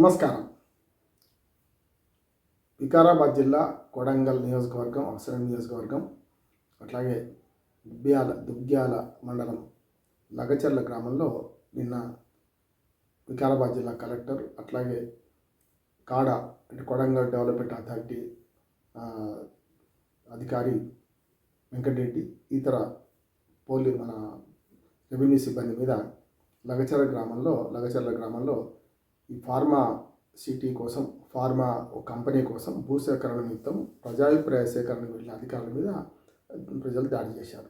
నమస్కారం. వికారాబాద్ జిల్లా కొడంగల్ నియోజకవర్గం అవసరం నియోజకవర్గం అట్లాగే దుబ్బ్యాల దుబ్గ్యాల మండలం లగచర్ల గ్రామంలో నిన్న వికారాబాద్ జిల్లా కలెక్టర్ అట్లాగే కాడ అంటే కొడంగల్ డెవలప్మెంట్ అథారిటీ అధికారి వెంకటరెడ్డి ఇతర పోలీ మన రెవెన్యూ సిబ్బంది మీద లగచర్ల గ్రామంలో లగచర్ల గ్రామంలో ఈ ఫార్మా సిటీ కోసం ఫార్మా ఒక కంపెనీ కోసం భూసేకరణ నిమిత్తం ప్రజాభిప్రాయ సేకరణకు వెళ్ళిన అధికారుల మీద ప్రజలు దాడి చేశారు.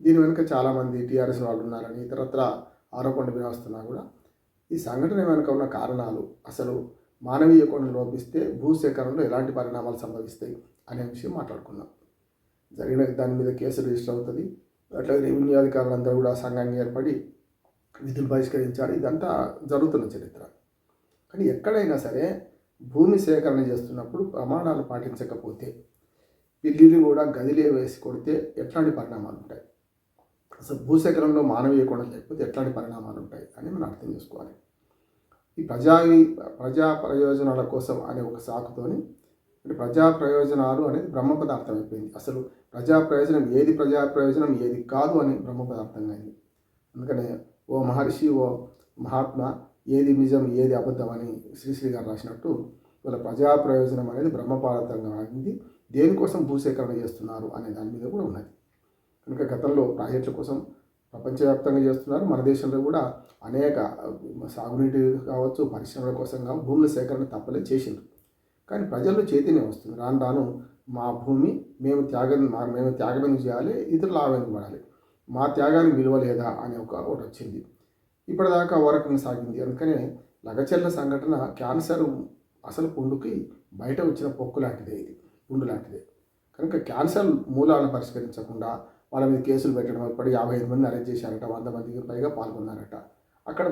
దీని వెనుక చాలామంది టీఆర్ఎస్ వాళ్ళు ఉన్నారని ఇతరత్ర ఆరోపణలు వినవస్తున్నా కూడా ఈ సంఘటన వెనుక ఉన్న కారణాలు అసలు మానవీయ కోణం లోపిస్తే భూసేకరణలో ఎలాంటి పరిణామాలు సంభవిస్తాయి అనే విషయం మాట్లాడుకున్నాం. జరిగిన దాని మీద కేసు రిజిస్టర్ అవుతుంది. అట్లాగే రెవెన్యూ అధికారులందరూ కూడా సంఘంగా ఏర్పడి విధులు బహిష్కరించారు ఇదంతా జరుగుతున్న చరిత్ర. కానీ ఎక్కడైనా సరే భూమి సేకరణ చేస్తున్నప్పుడు ప్రమాణాలు పాటించకపోతే పిల్లిని కూడా గదిలే వేసి కొడితే ఎట్లాంటి పరిణామాలు ఉంటాయి? అసలు భూసేకరణలో మానవీయ కూడా లేకపోతే ఎట్లాంటి పరిణామాలు ఉంటాయి అని మనం అర్థం చేసుకోవాలి. ఈ ప్రజా ప్రజా ప్రయోజనాల కోసం అనే ఒక సాకుతోని అంటే ప్రజా ప్రయోజనాలు అనేది బ్రహ్మ పదార్థం అయిపోయింది. అసలు ప్రజా ప్రయోజనం ఏది? ప్రజా ప్రయోజనం ఏది కాదు అని బ్రహ్మ పదార్థంగా అయింది. అందుకనే ఓ మహర్షి ఓ మహాత్మ ఏది నిజం ఏది అబద్ధం అని శ్రీశ్రీ గారు రాసినట్టు వీళ్ళ ప్రజా ప్రయోజనం అనేది బ్రహ్మపారతంగా అయింది దేనికోసం భూసేకరణ చేస్తున్నారు అనే దాని మీద కూడా ఉన్నది. కనుక గతంలో ప్రాజెక్టుల కోసం ప్రపంచవ్యాప్తంగా చేస్తున్నారు. మన దేశంలో కూడా అనేక సాగునీటి కావచ్చు పరిశ్రమల కోసం కావచ్చు భూముల సేకరణ తప్పలే చేసిండ్రు. కానీ ప్రజల్లో చైతన్యం వస్తుంది. రాను రాను మా భూమి మేము త్యాగం మా మేము త్యాగం చేయాలి? ఇతరులు ఆవేదన ఎందుకు పడాలి. మా త్యాగానికి విలువ లేదా అనే ఒక ఒకటి వచ్చింది. ఇప్పటిదాకా వరకు సాగింది. అందుకనే లగచెల్ల సంఘటన క్యాన్సర్ అసలు పుండుకి బయట వచ్చిన పొక్కు లాంటిదే ఇది పుండు లాంటిదే. కనుక క్యాన్సర్ మూలాలను పరిష్కరించకుండా వాళ్ళ మీద కేసులు పెట్టడం ఇప్పటి యాభై ఐదు మంది అరెస్ట్ చేశారట వంద మందికి పైగా పాల్గొన్నారట. అక్కడ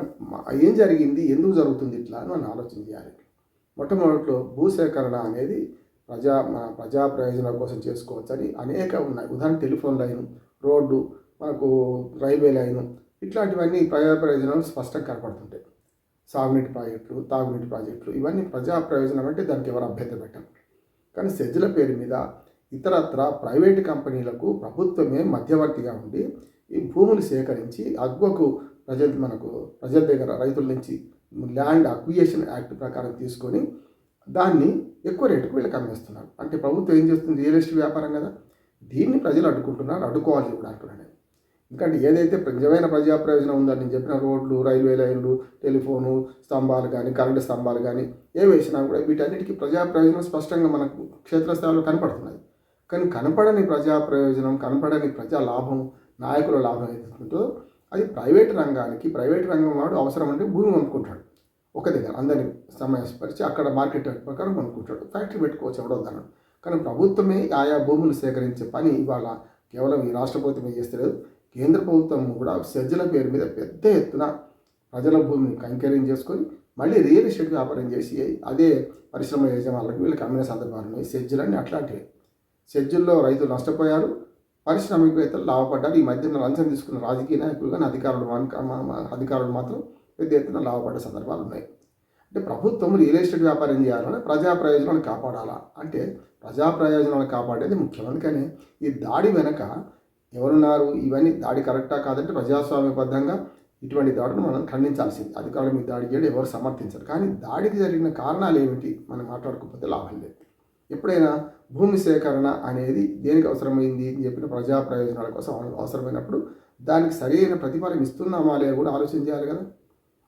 ఏం జరిగింది ఎందుకు జరుగుతుంది ఇట్లా అని మనం ఆలోచన చేయాలి. మొట్టమొదటిలో భూసేకరణ అనేది ప్రజా ప్రజా ప్రయోజనాల కోసం చేసుకోవచ్చని అనేక ఉన్నాయి. ఉదాహరణ టెలిఫోన్ లైన్ రోడ్డు మనకు రైల్వే లైను ఇట్లాంటివన్నీ ప్రజా ప్రయోజనాలు స్పష్టంగా కనపడుతుంటాయి. సాగునీటి ప్రాజెక్టులు తాగునీటి ప్రాజెక్టులు ఇవన్నీ ప్రజా ప్రయోజనం అంటే దానికి ఎవరు అభ్యర్థి పెట్టారు. కానీ సెజ్ల పేరు మీద ఇతరత్ర ప్రైవేటు కంపెనీలకు ప్రభుత్వమే మధ్యవర్తిగా ఉండి ఈ భూములు సేకరించి అగ్వకు ప్రజలు మనకు ప్రజల దగ్గర రైతుల నుంచి ల్యాండ్ అక్వియేషన్ యాక్ట్ ప్రకారం తీసుకొని దాన్ని ఎక్కువ రేటుకు వీళ్ళకి అమ్మేస్తున్నారు. అంటే ప్రభుత్వం ఏం చేస్తుంది? రియల్ ఎస్టేట్ వ్యాపారం కదా. దీన్ని ప్రజలు అడ్డుకుంటున్నారు అడ్డుకోవాలి కూడా అంటున్నాను ఎందుకంటే ఏదైతే నిజమైన ప్రజా ప్రయోజనం ఉందని నేను చెప్పిన రోడ్లు రైల్వే లైన్లు టెలిఫోను స్తంభాలు కానీ కరెంటు స్తంభాలు కానీ ఏ వేసినా కూడా వీటన్నిటికీ ప్రజా ప్రయోజనం స్పష్టంగా మనకు క్షేత్రస్థాయిలో కనపడుతున్నాయి కానీ కనపడని ప్రజా ప్రయోజనం కనపడని ప్రజా లాభం నాయకుల లాభం ఏదైతుందో అది ప్రైవేట్ రంగానికి ప్రైవేట్ రంగం వాడు అవసరం అంటే భూమి కొనుక్కుంటాడు. ఒక దగ్గర అందరిని సమయపరిచి అక్కడ మార్కెట్ ప్రకారం కొనుక్కుంటాడు. ఫ్యాక్టరీ పెట్టుకోవచ్చు ఎవడో కానీ ప్రభుత్వమే ఆయా భూములు సేకరించే పని ఇవాళ కేవలం ఈ రాష్ట్ర ప్రభుత్వమే చేస్తలేదు. కేంద్ర ప్రభుత్వం కూడా సజ్జల పేరు మీద పెద్ద ఎత్తున ప్రజల భూమిని కైంకర్యం చేసుకొని మళ్ళీ రియల్ ఎస్టేట్ వ్యాపారం చేసి అదే పరిశ్రమ యజమానులకు వీళ్ళకి అమ్మిన సందర్భాలు ఉన్నాయి. సెజ్జులన్నీ అట్లాంటివి. సెజ్జుల్లో రైతులు నష్టపోయారు. పారిశ్రామికవేత్తలు లాభపడ్డారు. ఈ మధ్యన లంచం తీసుకున్న రాజకీయ నాయకులు కానీ అధికారులు అధికారులు మాత్రం పెద్ద ఎత్తున లాభపడ్డ సందర్భాలు ఉన్నాయి. అంటే ప్రభుత్వం రియల్ ఎస్టేట్ వ్యాపారం చేయాలంటే ప్రజా ప్రయోజనాలను కాపాడాలా? అంటే ప్రజా ప్రయోజనాలను కాపాడేది ముఖ్యం అందుకని ఈ దాడి వెనక ఎవరున్నారు ఇవన్నీ దాడి కరెక్టా కాదంటే ప్రజాస్వామ్యబద్ధంగా ఇటువంటి దాడును మనం ఖండించాల్సింది. అధికారుల మీద దాడి చేయడం ఎవరు సమర్థించరు. కానీ దాడికి జరిగిన కారణాలు ఏమిటి? మనం మాట్లాడుకోకపోతే లాభం లేదు. ఎప్పుడైనా భూమి సేకరణ అనేది దేనికి అవసరమైంది అని చెప్పిన ప్రజా ప్రయోజనాల కోసం అవసరమైనప్పుడు దానికి సరైన ప్రతిఫలం ఇస్తున్నామా లేదా కూడా ఆలోచన చేయాలి కదా.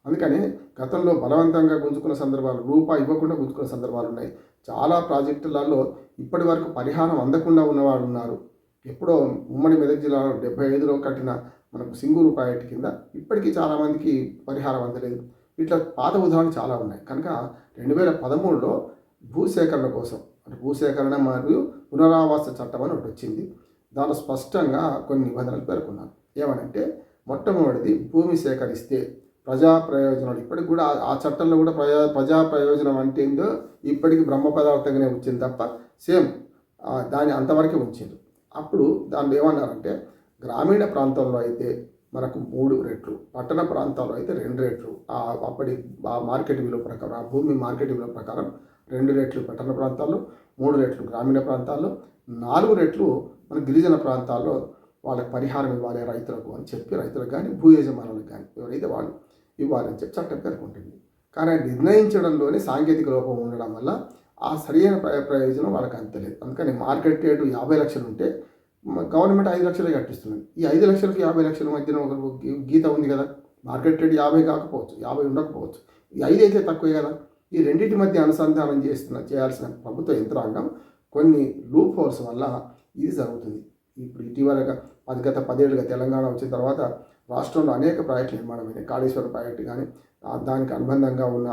అందుకని గతంలో బలవంతంగా గుంజుకున్న సందర్భాలు రూపాయి ఇవ్వకుండా గుంజుకున్న సందర్భాలు ఉన్నాయి. చాలా ప్రాజెక్టులలో ఇప్పటి వరకు పరిహారం అందకుండా ఉన్నవాళ్ళు ఉన్నారు. ఎప్పుడో ఉమ్మడి మెదక్ జిల్లాలో డెబ్బై ఐదులో కట్టిన మనకు సింగూరు ప్రాజెక్టు కింద ఇప్పటికీ చాలామందికి పరిహారం అందలేదు. ఇట్లా పాత ఉదాహరణలు చాలా ఉన్నాయి. కనుక రెండు వేల పదమూడులో భూసేకరణ కోసం అంటే భూసేకరణ మరియు పునరావాస చట్టం అని ఒకటి వచ్చింది. దానిలో స్పష్టంగా కొన్ని నిబంధనలు పేర్కొన్నారు. ఏమనంటే మొట్టమొదటిది భూమి సేకరిస్తే ప్రజా ప్రయోజనాలు. ఇప్పటికి కూడా ఆ- చట్టంలో కూడా ప్రజా ప్రజా ప్రయోజనం అంటే ఏందో ఇప్పటికి బ్రహ్మ పదార్థంగానే వచ్చింది తప్ప సేమ్ దాని అంతవరకే ఉంచింది అప్పుడు దాన్ని ఏమన్నారంటే గ్రామీణ ప్రాంతంలో అయితే మనకు మూడు రెట్లు పట్టణ ప్రాంతాల్లో అయితే రెండు రెట్లు. ఆ అప్పటి ఆ మార్కెట్ విలువ ప్రకారం ఆ భూమి మార్కెట్ విలువ ప్రకారం రెండు రెట్లు పట్టణ ప్రాంతాల్లో మూడు రెట్లు గ్రామీణ ప్రాంతాల్లో నాలుగు రెట్లు మన గిరిజన ప్రాంతాల్లో వాళ్ళకి పరిహారం ఇవ్వాలి రైతులకు అని చెప్పి రైతులకు కానీ భూ యజమానులకు కానీ ఎవరైతే వాళ్ళు ఇవ్వాలని చెప్పి చట్టం పేర్కొంటుంది. కానీ నిర్ణయించడంలోనే సాంకేతిక లోపం ఉండడం వల్ల ఆ సరైన ప్రయోజనం వాళ్ళకి అంతలేదు. అందుకని మార్కెట్ రేటు యాభై లక్షలు ఉంటే గవర్నమెంట్ ఐదు లక్షలే కట్టిస్తుంది. ఈ ఐదు లక్షలకి యాభై లక్షల మధ్యన ఒక గీత ఉంది కదా మార్కెట్ రేట్ యాభై కాకపోవచ్చు యాభై ఉండకపోవచ్చు. ఈ ఐదు అయితే తక్కువే కదా. ఈ రెండింటి మధ్య అనుసంధానం చేస్తున్న చేయాల్సిన ప్రభుత్వ యంత్రాంగం కొన్ని లూప్ హోల్స్ వల్ల ఇది జరుగుతుంది. ఇప్పుడు ఇటీవలగా అది గత పదేళ్ళుగా తెలంగాణ వచ్చిన తర్వాత రాష్ట్రంలో అనేక ప్రాజెక్టులు నిర్మాణమైనాయి కాళేశ్వర ప్రాజెక్టు కానీ దానికి అనుబంధంగా ఉన్న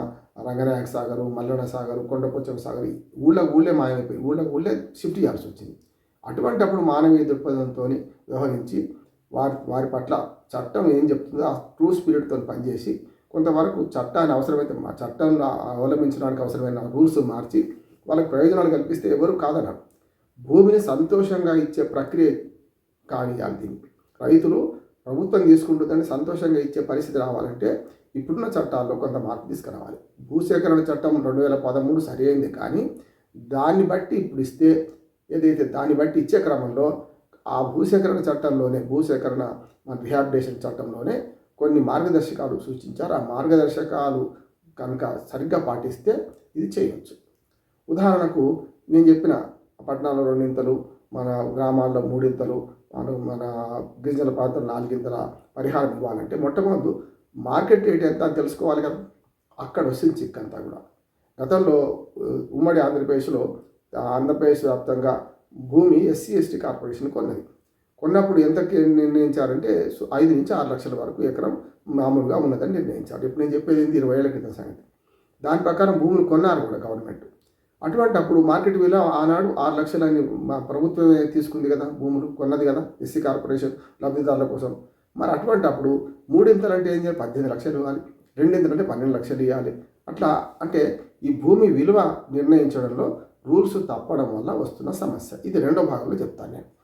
రంగనాయక సాగరు మల్లన సాగరు కొండపోచం సాగర్ ఊళ్ళో ఊళ్ళే మాయమైపోయి ఊళ్ళో ఊళ్ళే షిఫ్ట్ చేయాల్సి వచ్చింది. అటువంటప్పుడు మానవీయ దృక్పథంతో వ్యవహరించి వారి వారి పట్ల చట్టం ఏం చెప్తుందో ఆ ట్రూ స్పిరిట్తో పనిచేసి కొంతవరకు చట్టాన్ని అవసరమైతే మా చట్టంలో అవలంబించడానికి అవసరమైన రూల్స్ మార్చి వాళ్ళకి ప్రయోజనాలు కల్పిస్తే ఎవరు కాదన్నారు. భూమిని సంతోషంగా ఇచ్చే ప్రక్రియ కానీ దీనికి రైతులు ప్రభుత్వం తీసుకుంటుందని సంతోషంగా ఇచ్చే పరిస్థితి రావాలంటే ఇప్పుడున్న చట్టాల్లో కొంత మార్పు తీసుకురావాలి. భూసేకరణ చట్టం రెండు వేల పదమూడు సరి అయింది కానీ దాన్ని బట్టి ఇప్పుడు ఇస్తే ఏదైతే దాన్ని బట్టి ఇచ్చే క్రమంలో ఆ భూసేకరణ చట్టంలోనే భూసేకరణ మన రిహాబిటేషన్ చట్టంలోనే కొన్ని మార్గదర్శకాలు సూచించారు. ఆ మార్గదర్శకాలు కనుక సరిగ్గా పాటిస్తే ఇది చేయవచ్చు ఉదాహరణకు నేను చెప్పిన పట్టణాల్లో రెండింతలు మన గ్రామాల్లో మూడింతలు మన మన గిరిజన ప్రాంతంలో నాలుగింతల పరిహారం ఇవ్వాలంటే మొట్టమొదటి మార్కెట్ రేట్ ఎంత అని తెలుసుకోవాలి కదా. అక్కడ వస్తుంది చిక్ అంతా కూడా. గతంలో ఉమ్మడి ఆంధ్రప్రదేశ్లో ఆంధ్రప్రదేశ్ వ్యాప్తంగా భూమి ఎస్సీ ఎస్టీ కార్పొరేషన్ కొన్నది. కొన్నప్పుడు ఎంతకి నిర్ణయించారంటే ఐదు నుంచి ఆరు లక్షల వరకు ఎకరం మామూలుగా ఉన్నదని నిర్ణయించారు. ఇప్పుడు నేను చెప్పేది ఏంటి ఇరవై ఏళ్ళ క్రితం సంగతి. దాని ప్రకారం భూములు కొన్నారు కూడా గవర్నమెంట్. అటువంటి అప్పుడు మార్కెట్ విలువ ఆనాడు ఆరు లక్షలని మా ప్రభుత్వమే తీసుకుంది కదా భూములు కొన్నది కదా ఎస్సీ కార్పొరేషన్ లబ్ధిదారుల కోసం. మరి అటువంటి అప్పుడు మూడింతలు అంటే ఏం చేయాలి? పద్దెనిమిది లక్షలు ఇవ్వాలి. రెండింతలు అంటే పన్నెండు లక్షలు ఇవ్వాలి. అట్లా అంటే ఈ భూమి విలువ నిర్ణయించడంలో రూల్స్ తప్పడం వల్ల వస్తున్న సమస్య. ఇది రెండో భాగంలో చెప్తాను నేను.